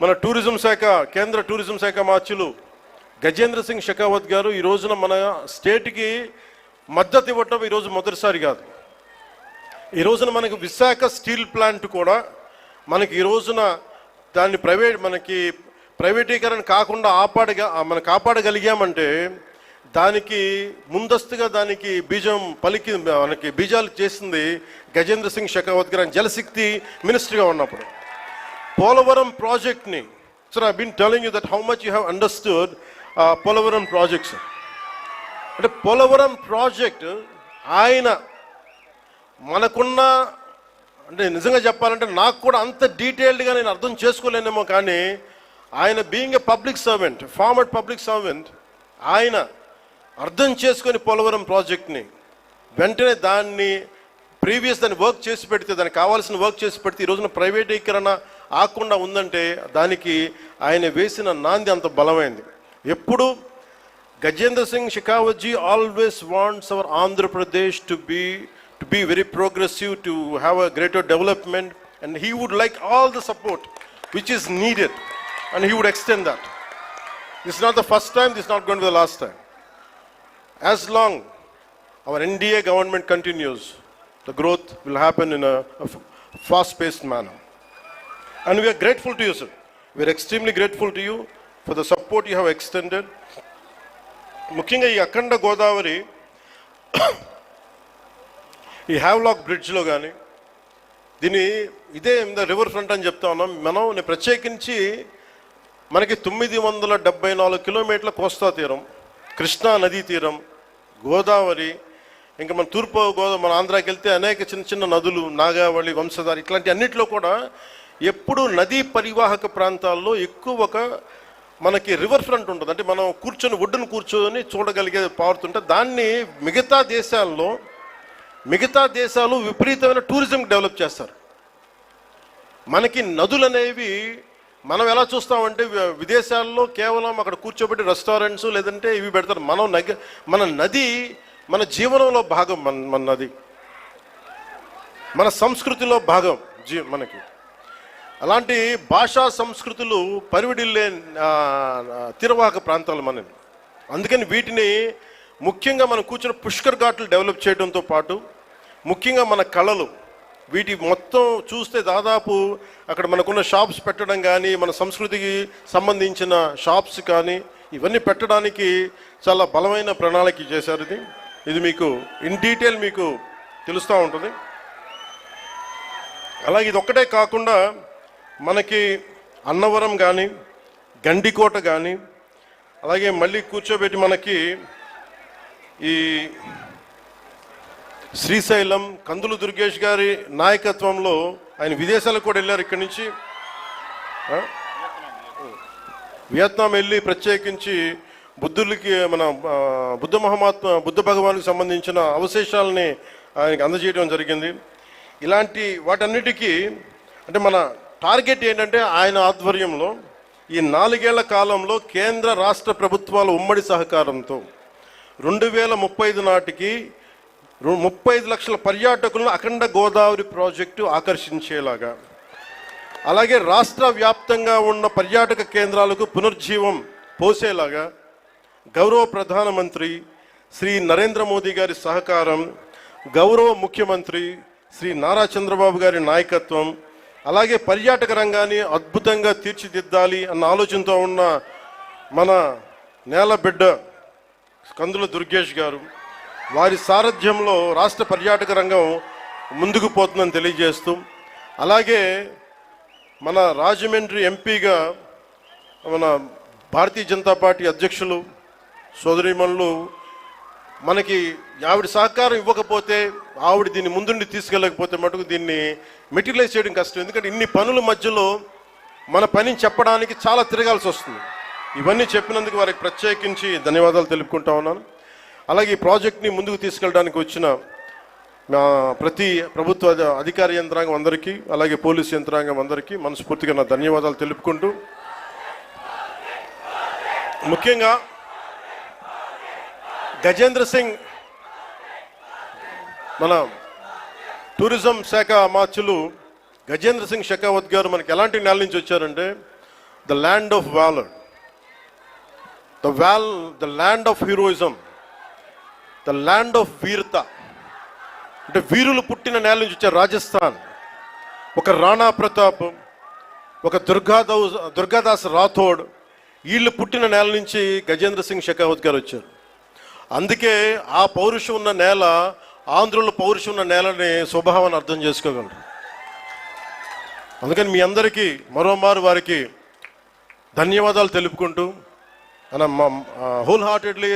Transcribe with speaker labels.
Speaker 1: మన టూరిజం శాఖ కేంద్ర టూరిజం శాఖ మార్చులు గజేంద్ర సింగ్ షెకావత్ గారు ఈ రోజున మన స్టేట్కి మద్దతు ఇవ్వటం ఈరోజు మొదటిసారి కాదు. ఈ రోజున మనకు విశాఖ స్టీల్ ప్లాంట్ కూడా మనకి ఈ రోజున దాన్ని ప్రైవేట్ మనకి ప్రైవేటీకరణ కాకుండా ఆపాడగా మనం కాపాడగలిగామంటే దానికి ముందస్తుగా దానికి బీజం పలికి మనకి బీజాలు చేసింది గజేంద్ర సింగ్ షెకావత్ గారు జలశక్తి మినిస్టర్గా ఉన్నప్పుడు. పోలవరం ప్రాజెక్ట్ని sir I been telling you that how much you have understood Polavaram projects అంటే పోలవరం ప్రాజెక్ట్ ఆయన మనకున్న అంటే నిజంగా చెప్పాలంటే నాకు కూడా అంత డీటెయిల్డ్గా నేను అర్థం చేసుకోలేనేమో కానీ ఆయన being a public servant former public servant ఆయన అర్థం చేసుకొని పోలవరం ప్రాజెక్ట్ని వెంటనే దాన్ని ప్రీవియస్ దాన్ని వర్క్ చేసి పెడితే దానికి కావాల్సిన వర్క్ చేసి పెడితే ఈ రోజున ప్రైవేటీకరణ ఆకుండా ఉందంటే దానికి ఆయన వేసిన నాంది అంత బలమైంది. ఎప్పుడు Gajendra Singh షెకావత్జీ always wants our Andhra Pradesh to be to be very progressive to have a greater development and he would like all the support which is needed and he would extend that this not the first time this not gone the last time as long hour NDA government continues the growth will happen in a, a f- And we are grateful to you, sir. We are extremely grateful to you for the support you have extended. ముఖ్యంగా ఈ అఖండ గోదావరి ఈ Havelock బ్రిడ్జ్లో కానీ దీని ఇదే river front అని చెప్తా ఉన్నాం మనం ప్రత్యేకించి మనకి తొమ్మిది వందల డెబ్బై నాలుగు కిలోమీటర్ల కోస్తా తీరం కృష్ణా నదీ తీరం గోదావరి ఇంకా మన తూర్పు గోదావరి మన ఆంధ్రాకి వెళ్తే అనేక చిన్న చిన్న నదులు నాగావళి వంశధార ఇట్లాంటి అన్నిటిలో కూడా ఎప్పుడు నదీ పరివాహక ప్రాంతాల్లో ఎక్కువ ఒక మనకి రివర్ ఫ్రంట్ ఉంటుంది. అంటే మనం కూర్చొని ఒడ్డును కూర్చొని చూడగలిగే పారుతుంటే దాన్ని మిగతా దేశాల్లో మిగతా దేశాలు విపరీతమైన టూరిజం డెవలప్ చేస్తారు. మనకి నదులు అనేవి మనం ఎలా చూస్తామంటే విదేశాల్లో కేవలం అక్కడ కూర్చోబెట్టి రెస్టారెంట్స్ లేదంటే ఇవి పెడతారు. మనం నగ మన నది మన జీవనంలో భాగం మన మన నది. మన సంస్కృతిలో భాగం జీ మనకి. అలాంటి భాషా సంస్కృతులు పరివిడిల్లే తీరవాహక ప్రాంతాలు మనవి. అందుకని వీటిని ముఖ్యంగా మనం కూర్చున్న పుష్కర్ ఘాట్లు డెవలప్ చేయడంతో పాటు ముఖ్యంగా మన కళలు వీటి మొత్తం చూస్తే దాదాపు అక్కడ మనకున్న షాప్స్ పెట్టడం కానీ మన సంస్కృతికి సంబంధించిన షాప్స్ కానీ ఇవన్నీ పెట్టడానికి చాలా బలమైన ప్రణాళిక చేశారు ఇది. ఇది మీకు ఇన్ డీటెయిల్ మీకు తెలుస్తూ ఉంటుంది. అలాగే ఇది ఒక్కటే కాకుండా మనకి అన్నవరం కానీ గండికోట కానీ అలాగే మళ్ళీ కూర్చోబెట్టి మనకి ఈ శ్రీశైలం కందులు దుర్గేష్ గారి నాయకత్వంలో ఆయన విదేశాలకు కూడా వెళ్ళారు ఇక్కడి నుంచి. వియత్నాం వెళ్ళి ప్రత్యేకించి బుద్ధులకి మన బుద్ధ మహమాత్మ బుద్ధ భగవానికి సంబంధించిన అవశేషాలని ఆయనకి అందజేయడం జరిగింది. ఇలాంటి వాటన్నిటికీ అంటే మన టార్గెట్ ఏంటంటే ఆయన ఆధ్వర్యంలో ఈ నాలుగేళ్ళ కాలంలో కేంద్ర రాష్ట్ర ప్రభుత్వాల ఉమ్మడి సహకారంతో రెండు వేల ముప్పై ఐదు నాటికి ముప్పై ఐదు లక్షల పర్యాటకులను అఖండ గోదావరి ప్రాజెక్టు ఆకర్షించేలాగా. అలాగే రాష్ట్ర వ్యాప్తంగా ఉన్న పర్యాటక కేంద్రాలకు పునర్జీవం పోసేలాగా గౌరవ ప్రధానమంత్రి శ్రీ నరేంద్ర మోదీ గారి సహకారం గౌరవ ముఖ్యమంత్రి శ్రీ నారా చంద్రబాబు గారి నాయకత్వం అలాగే పర్యాటక రంగాన్ని అద్భుతంగా తీర్చిదిద్దాలి అన్న ఆలోచనతో ఉన్న మన నేల బిడ్డ కందుల దుర్గేష్ గారు వారి సారథ్యంలో రాష్ట్ర పర్యాటక రంగం ముందుకు పోతుందని తెలియజేస్తూ అలాగే మన రాజమండ్రి ఎంపీగా మన భారతీయ జనతా పార్టీ అధ్యక్షులు సోదరిమణులు మనకి ఆవిడ సహకారం ఇవ్వకపోతే ఆవిడ దీన్ని ముందుండి తీసుకెళ్ళకపోతే మటుకు దీన్ని మెటీరియలైజ్ చేయడం కష్టం. ఎందుకంటే ఇన్ని పనుల మధ్యలో మన పనిని చెప్పడానికి చాలా తిరగాల్సి వస్తుంది. ఇవన్నీ చెప్పినందుకు వారికి ప్రత్యేకించి ధన్యవాదాలు తెలుపుకుంటా ఉన్నాను. అలాగే ఈ ప్రాజెక్ట్ని ముందుకు తీసుకెళ్ళడానికి వచ్చిన ప్రతి ప్రభుత్వ అధ- అధికార యంత్రాంగం అందరికీ అలాగే పోలీస్ యంత్రాంగం అందరికీ మనస్ఫూర్తిగా నా ధన్యవాదాలు తెలుపుకుంటూ ముఖ్యంగా గజేంద్ర సింగ్ మన టూరిజం శాఖ మార్చులు గజేంద్ర సింగ్ షెకావత్ గారు మనకి ఎలాంటి నేల నుంచి వచ్చారంటే the land of valour the వ్యాల్ the land of heroism the land of వీరత. అంటే వీరులు పుట్టిన నేల నుంచి వచ్చారు రాజస్థాన్ ఒక రాణా ప్రతాప్ ఒక దుర్గాదాస్ దుర్గాదాస్ రాథోడ్ వీళ్ళు పుట్టిన నేల నుంచి గజేంద్ర సింగ్ షెకావత్ గారు వచ్చారు. అందుకే ఆ పౌరుషం ఉన్న నేల ఆంధ్రుల పౌరుషం ఉన్న నేలని స్వభావాన్ని అర్థం చేసుకోగలరు. అందుకని మీ అందరికీ మరోమారు వారికి ధన్యవాదాలు తెలుపుకుంటూ మన హోల్ హార్టెడ్లీ